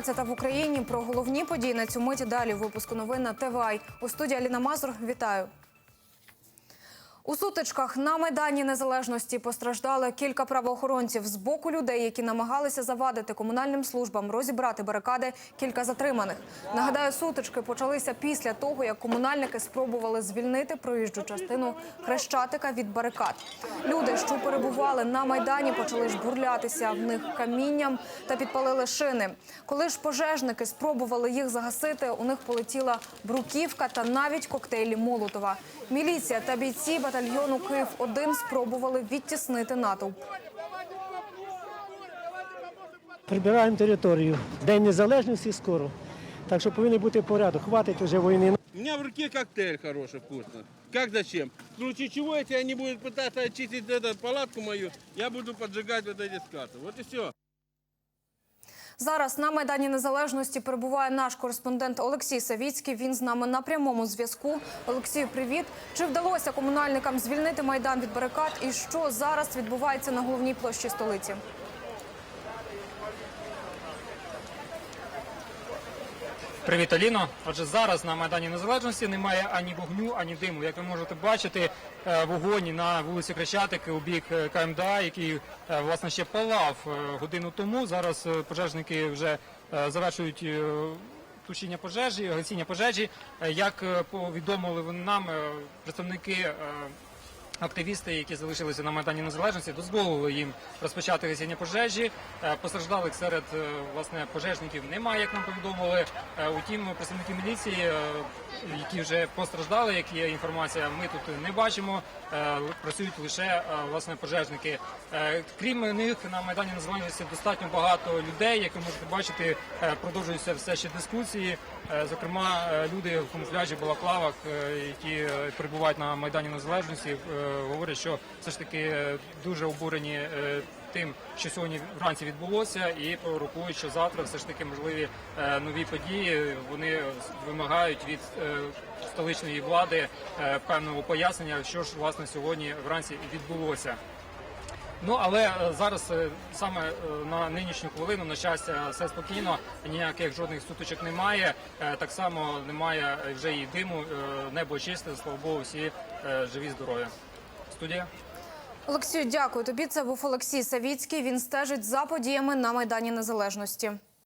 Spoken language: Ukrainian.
12 в Україні. Про головні події на цю миті далі випуску новин на ТВАЙ. У студії Аліна Мазур. Вітаю. У сутичках на Майдані Незалежності постраждали кілька правоохоронців з боку людей, які намагалися завадити комунальним службам розібрати барикади. Кілька затриманих. Нагадаю, сутички почалися після того, як комунальники спробували звільнити проїжджу частину хрещатика від барикад. Люди, що перебували на майдані, почали жбурлятися в них камінням та підпалили шини. Коли ж пожежники спробували їх загасити, у них полетіла бруківка та навіть коктейлі Молотова. Міліція та бійці батальйону Київ 1 спробували відтіснити натовп. Прибираємо територію. День незалежності скоро. Так що повинен бути порядок. Хватить вже війни. У меня в руке коктейль хороший, вкусный. Как зачем? В случае чего, если они будут пытаться очистить эту палатку мою, я буду поджигать вот эти скаты. Вот и все. Зараз на майдані незалежності перебуває наш кореспондент Олексій Савіцький. Він з нами на прямому зв'язку. Олексію, привіт. Чи вдалося комунальникам звільнити майдан від барикад? І що зараз відбувається на головній площі столиці? Привіт, Аліно. Отже, зараз на Майдані Незалежності немає ані вогню, ані диму. Як ви можете бачити, е, вогонь на вулиці Хрещатики у бік е, КМДА, який е, власне ще палав годину тому. Зараз пожежники вже завершують тушіння пожежі, гасіння пожежі. Як повідомили нам представники. Активісти, які залишилися на майдані незалежності, дозволили їм розпочати гасіння пожежі. Е, Постраждалих серед е, власне пожежників немає, як нам повідомили. Е, Утім, представники міліції, які вже постраждали, як є інформація, ми тут не бачимо. Працюють лише власне пожежники. Крім них на майдані незалежності достатньо багато людей. Як ви можете бачити, продовжуються все ще дискусії. Зокрема, люди в камуфляжі, балаклавах, які перебувають на майдані незалежності, говорять, що все ж таки е, дуже обурені е, тим, що сьогодні вранці відбулося, і пророкують, що завтра все ж таки можливі е, нові події. Вони вимагають від столичної влади певного пояснення, що ж власне сьогодні вранці відбулося. Ну але зараз саме на нинішню хвилину, на щастя, все спокійно, ніяких жодних сутичок немає. Так само немає вже і диму, небо чисте, слава Богу, всі живі, здорові. Студія. Олексію, дякую тобі. Це був Олексій Савіцький. Він стежить за подіями на майдані незалежності.